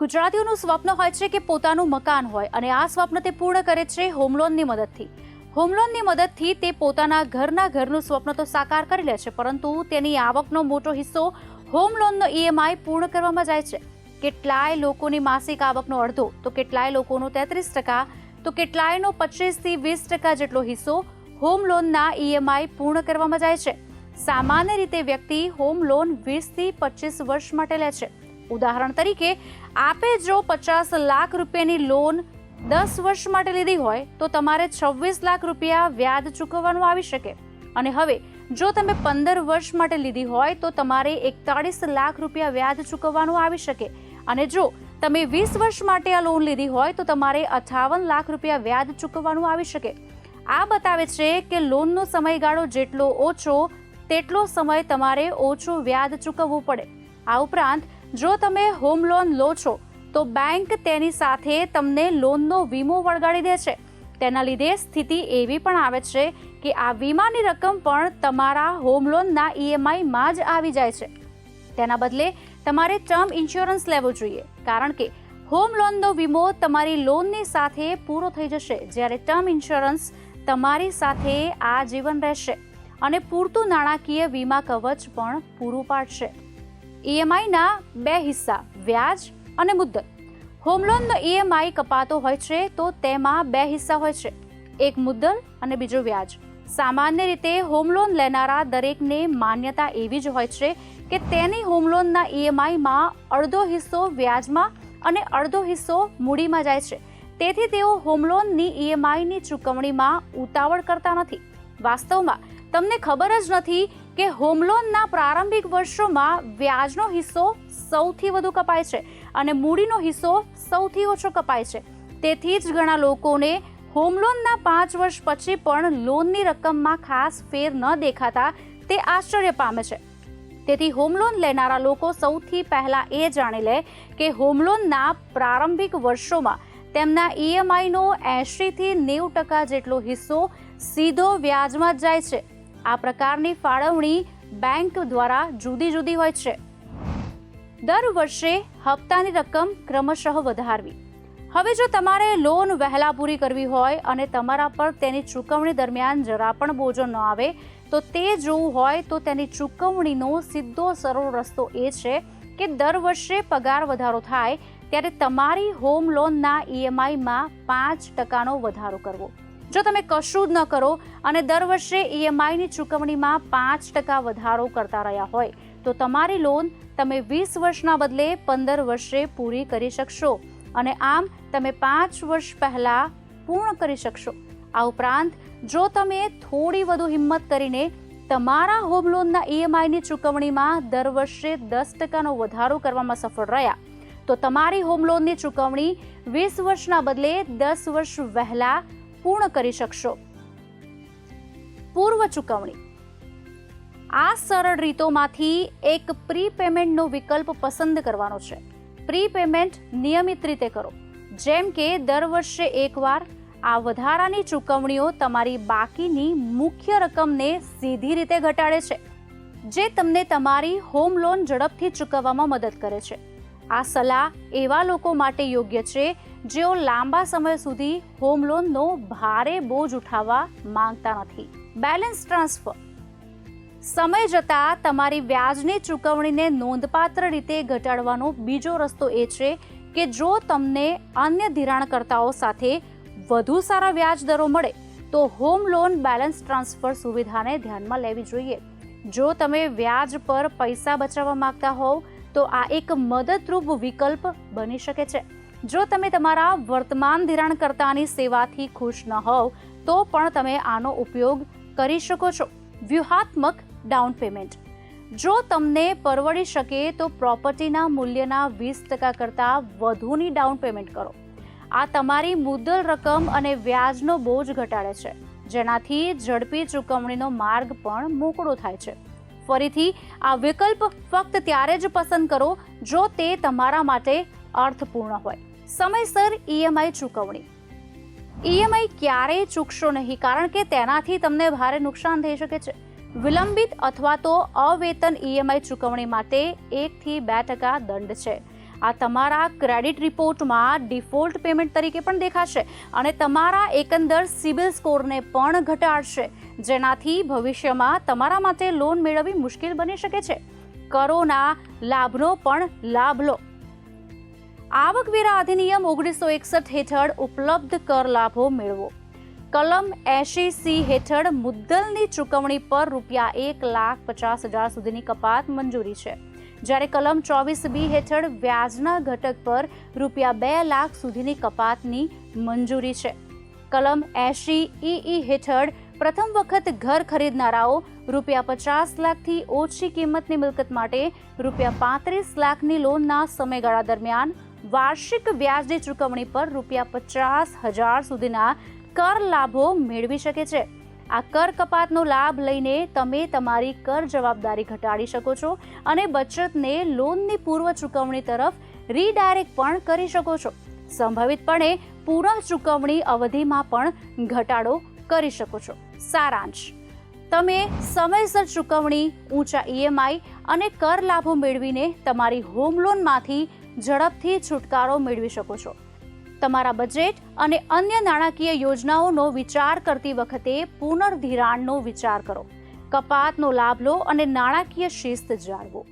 ગુજરાતીઓનું સ્વપ્ન હોય છે કે પોતાનું મકાન હોય અને આ સ્વપ્ન તે પૂર્ણ કરે છે હોમ લોનની મદદથી. હોમ લોનની મદદથી તે પોતાના ઘરના ઘરનું સ્વપ્ન તો સાકાર કરી લે છે, પરંતુ તેની આવકનો મોટો હિસ્સો હોમ લોનનો ઈએમઆઈ પૂર્ણ કરવામાં જાય છે. કેટલાય લોકોની માસિક આવકનો અડધો, તો કેટલાય લોકોનો તેત્રીસ ટકા, તો કેટલાયનો પચીસથી વીસ ટકા જેટલો હિસ્સો હોમ લોનના ઈએમઆઈ પૂર્ણ કરવામાં જાય છે. સામાન્ય રીતે વ્યક્તિ હોમ લોન વીસથી પચીસ વર્ષ માટે લે છે. ઉદાહરણ તરીકે, આપે જો પચાસ લાખ રૂપિયાની લોન દસ વર્ષ માટે લીધી હોય, તો તમારે છવ્વીસ લાખ રૂપિયા વ્યાજ ચૂકવવાનું આવી શકે. અને હવે, જો તમે પંદર વર્ષ માટે લીધી હોય, તો તમારે એકતાળીસ લાખ રૂપિયા વ્યાજ ચૂકવવાનું આવી શકે. અને જો તમે વીસ વર્ષ માટે આ લોન લીધી હોય, તો તમારે અઠાવન લાખ રૂપિયા વ્યાજ ચૂકવવાનું આવી શકે. આ બતાવે છે કે લોનનો સમયગાળો જેટલો ઓછો, તેટલો સમય તમારે ઓછું વ્યાજ ચૂકવવું પડે. આ ઉપરાંત જો તમે હોમ લોન લો છો, તો બેંક તેની સાથે તમને લોનનો વીમો વળગાડી દે છે. તેના લીધે સ્થિતિ એવી પણ આવે છે કે આ વીમાની રકમ પણ તમારા હોમ લોનના ઈએમઆઈમાં જ આવી જાય છે. તેના બદલે તમારે ટર્મ ઇન્સ્યોરન્સ લેવો જોઈએ, કારણ કે હોમ લોનનો વીમો તમારી લોનની સાથે પૂરો થઈ જશે, જ્યારે ટર્મ ઇન્સ્યોરન્સ તમારી સાથે આ જીવન રહેશે અને પૂરતું નાણાકીય વીમા કવચ પણ પૂરું પાડશે. ઈએમઆઈના બે હિસ્સા, વ્યાજ અને મુદ્દત હોમ લોનનો ઈએમઆઈ કપાતો હોય છે તો તેમાં બે હિસ્સા હોય છે. એક મુદ્દલ અને બીજો વ્યાજ. સામાન્ય રીતે હોમ લોન લેનારા દરેકને માન્યતા એવી જ હોય છે કે તેની હોમ લોનના ઈએમઆઈમાં અડધો હિસ્સો વ્યાજમાં અને અડધો હિસ્સો મૂડીમાં જાય છે. તેથી તેઓ હોમ લોનની ઈએમઆઈની ચૂકવણીમાં ઉતાવળ કરતા નથી. વાસ્તવમાં, તમને ખબર જ નથી કે હોમ લોનના પ્રારંભિક વર્ષોમાં વ્યાજનો હિસ્સો સૌથી વધુ કપાય છે અને મૂડીનો હિસ્સો સૌથી ઓછો કપાય છે. તેથી જ ઘણા લોકોને હોમ લોનના પાંચ વર્ષ પછી પણ લોનની રકમમાં ખાસ ફેર ન દેખાતા તે આશ્ચર્ય પામે છે. તેથી હોમ લોન લેનારા લોકો સૌથી પહેલા એ જાણી લે કે હોમ લોનના પ્રારંભિક વર્ષોમાં તેમના ઈએમઆઈનો એંશીથી નેવું ટકા જેટલો હિસ્સો સીધો વ્યાજમાં જ જાય છે. આ પ્રકારની ફાળવણી બેંક દ્વારા જુદી જુદી હોય છે. દર વર્ષે હપ્તાની રકમ ક્રમશઃ વધારવી. હવે જો તમારે લોન વહેલા પૂરી કરવી હોય અને તમારા પર તેની ચૂકવણી દરમિયાન જરા પણ બોજો ન આવે, તો તે જોવું હોય તો તેની ચૂકવણીનો સીધો સરળ રસ્તો એ છે કે દર વર્ષે પગાર વધારો થાય, ત્યારે તમારી હોમ લોનના ઈએમઆઈમાં પાંચ ટકાનો વધારો કરવો. જો તમે કશું જ ન કરો અને દર વર્ષે ઈએમઆઈની ચૂકવણીમાં પાંચ ટકા વધારો કરતા રહ્યા હોય, તો તમારી લોન તમે વીસ વર્ષના બદલે પંદર વર્ષે પૂરી કરી શકશો અને આમ તમે પાંચ વર્ષ પહેલા પૂર્ણ કરી શકશો. આ ઉપરાંત, જો તમે થોડી વધુ હિંમત કરીને તમારા હોમ લોનના ઈએમઆઈની ચૂકવણીમાં દર વર્ષે દસ ટકાનો વધારો કરવામાં સફળ રહ્યા, તો તમારી હોમ લોનની ચૂકવણી વીસ વર્ષના બદલે દસ વર્ષ વહેલા પૂર્ણ કરી શકશો. પૂર્વ ચૂકવણી. આ સરળ રીતોમાંથી એક પ્રી પેમેન્ટનો વિકલ્પ પસંદ કરવાનો છે. પ્રી પેમેન્ટ નિયમિત રીતે કરો. જેમ કે, દર વર્ષે એકવાર આ વધારાની ચૂકવણીઓ તમારી બાકીની મુખ્ય રકમને સીધી રીતે ઘટાડે છે, જે તમને તમારી હોમ લોન ઝડપથી ચૂકવવામાં મદદ કરે છે. આ સલાહ એવા લોકો માટે યોગ્ય છે જેઓ લાંબા સમય સુધી હોમ લોનનો ભારે બોજ ઉઠાવવા માંગતા નથી. બેલેન્સ ટ્રાન્સફર સમય જતાં તમારી વ્યાજની ચૂકવણીને નોંધપાત્ર રીતે ઘટાડવાનો બીજો રસ્તો એ છે કે જો તમને અન્ય ધિરાણકર્તાઓ સાથે વધુ સારા વ્યાજ દરો મળે, તો હોમ લોન બેલેન્સ ટ્રાન્સફર સુવિધાને ધ્યાનમાં લેવી જોઈએ. જો તમે વ્યાજ પર પૈસા બચાવવા માંગતા હોવ, તો આ એક મદદરૂપ વિકલ્પ બની શકે છે. જો તમે તમારા વર્તમાન ધિરાણકર્તાની સેવાથી ખુશ ન હોવ, તો પણ તમે આનો ઉપયોગ કરી શકો છો. વ્યૂહાત્મક ડાઉન પેમેન્ટ. જો તમને પરવડી શકે તો પ્રોપર્ટીના મૂલ્યના વીસ ટકા કરતાં વધુની ડાઉન પેમેન્ટ કરો. આ તમારી મુદ્દલ રકમ અને વ્યાજનો બોજ ઘટાડે છે, જેનાથી ઝડપી ચૂકવણીનો માર્ગ પણ મોકળો થાય છે. ફરીથી, આ વિકલ્પ ફક્ત ત્યારે જ પસંદ કરો જો તે તમારા માટે અર્થપૂર્ણ હોય. સમયસર ઈએમઆઈ ચૂકવણી. ઈએમઆઈ ક્યારેય ચૂકશો નહીં, કારણ કે તેનાથી તમને ભારે નુકસાન થઈ શકે છે. વિલંબિત અથવા તો અવેતન ઈએમઆઈ ચૂકવણી માટે એકથી બે ટકા દંડ છે. આ તમારા ક્રેડિટ રિપોર્ટમાં ડિફોલ્ટ પેમેન્ટ તરીકે પણ દેખાશે અને તમારા એકંદર સિબિલ સ્કોરને પણ ઘટાડશે, જેનાથી ભવિષ્યમાં તમારા માટે લોન મેળવવી મુશ્કેલ બની શકે છે. કરોના લાભનો પણ લાભ લો. આવકવેરા અધિનિયમ ઓગણીસો એકસઠ હેઠળ ઉપલબ્ધ કર લાભો મેળવો. કલમ એસી સી હેઠળ મુદ્દલની ચૂકવણી પર રૂપિયા એક લાખ પચાસ હજાર સુધીની કપાત મંજૂરી છે. જ્યારે કલમ ચોવીસ બી હેઠળ વ્યાજના ઘટક પર રૂપિયા બે લાખ સુધીની કપાતની મંજૂરી છે. કલમ એસી ઈ હેઠળ પ્રથમ વખત ઘર ખરીદનારાઓ રૂપિયા પચાસ લાખથી ઓછી કિંમતની મિલકત માટે રૂપિયા પાંત્રીસ લાખની લોનના સમયગાળા દરમિયાન વાર્ષિક વ્યાજની ચૂકવણી પર રૂપિયા પચાસ હજાર સુધીના કર લાભો મેળવી શકે છે. આ કર કપાતનો લાભ લઈને તમે તમારી કર જવાબદારી ઘટાડી શકો છો અને બચતને લોનની પૂર્વ ચૂકવણી તરફ રીડાયરેક્ટ પણ કરી શકો છો. સંભવિતપણે પુનઃ ચૂકવણી અવધિમાં પણ ઘટાડો કરી શકો છો. સારાંશ. તમે સમયસર ચૂકવણી, ઊંચા ઈએમઆઈ અને કર લાભો મેળવીને તમારી હોમ લોનમાંથી ઝડપથી છુટકારો મેળવી શકો છો. તમારા બજેટ અને અન્ય નાણાકીય યોજનાઓનો વિચાર કરતી વખતે પુનર્ધિરાણનો વિચાર કરો. કપાતનો લાભ લો અને નાણાકીય શિસ્ત જાળવો.